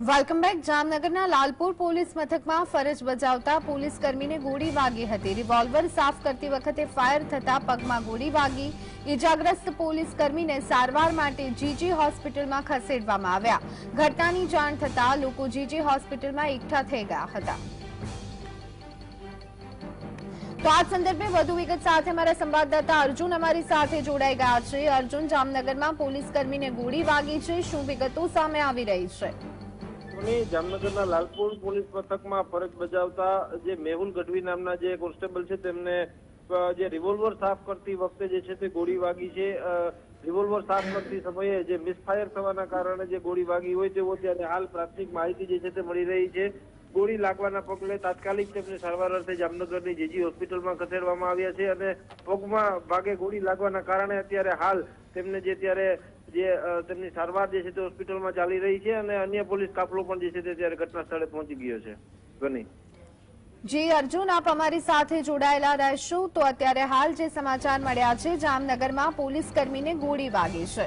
Welcome back જામનગરના Lalpur police મથકમાં ફરજ બજાવતા પોલીસ કર્મીને ગોળી વાગી હતી. રિવોલ્વર સાફ કરતી વખતે ફાયર થતા પગમાં ગોળી વાગી. ઇજાગ્રસ્ત પોલીસ કર્મીને સારવાર માટે જીજી હોસ્પિટલમાં ખસેડવામાં આવ્યા. ઘટનાની જાણ થતા લોકો જીજી હોસ્પિટલમાં એકઠા થઈ ગયા હતા. તો આ સંદર્ભે વધુ વિગત સાથે અમારા સંવાદદાતા અર્જુન અમારી સાથે જોડાઈ ગયા છે. અર્જુન, જામનગરમાં પોલીસ કર્મીને ગોળી વાગી છે. શું વિગતો સામે આવી રહી છે? ની જામનગરના લાલપુર પોલીસ મથકમાં ફરજ બજાવતા જે મેહુલ ગઢવી નામના જે કોન્સ્ટેબલ છે, તેમને જે રિવોલ્વર સાફ કરતી વખતે જે છે તે ગોળી વાગી છે. રિવોલ્વર સાફ કરતી સમયે જે મિસફાયર થવાના કારણે જે ગોળી વાગી હોય તેવો ત્યારે હાલ પ્રાથમિક માહિતી જે છે તે મળી રહી છે. ગોળી લાગવાના પગલે તાત્કાલિક તેમને સારવાર અર્થે જામનગરની જેજી હોસ્પિટલમાં ખસેડવામાં આવ્યા છે અને પગમાં ભાગે ગોળી લાગવાના કારણે અત્યારે હાલ તેમને જે ત્યારે જે તેમની સારવાર જે છે તે હોસ્પિટલમાં ચાલી રહી છે અને અન્ય પોલીસ કાફલો પણ જે છે તે ત્યારે ઘટના સ્થળે પહોંચી ગયો છે. ગની. જી, અર્જુન, આપ અમારી સાથે જોડાયેલા રહેશો. તો અત્યારે હાલ જે સમાચાર મળ્યા છે, જામનગરમાં પોલીસ કર્મીને ગોળી વાગી છે.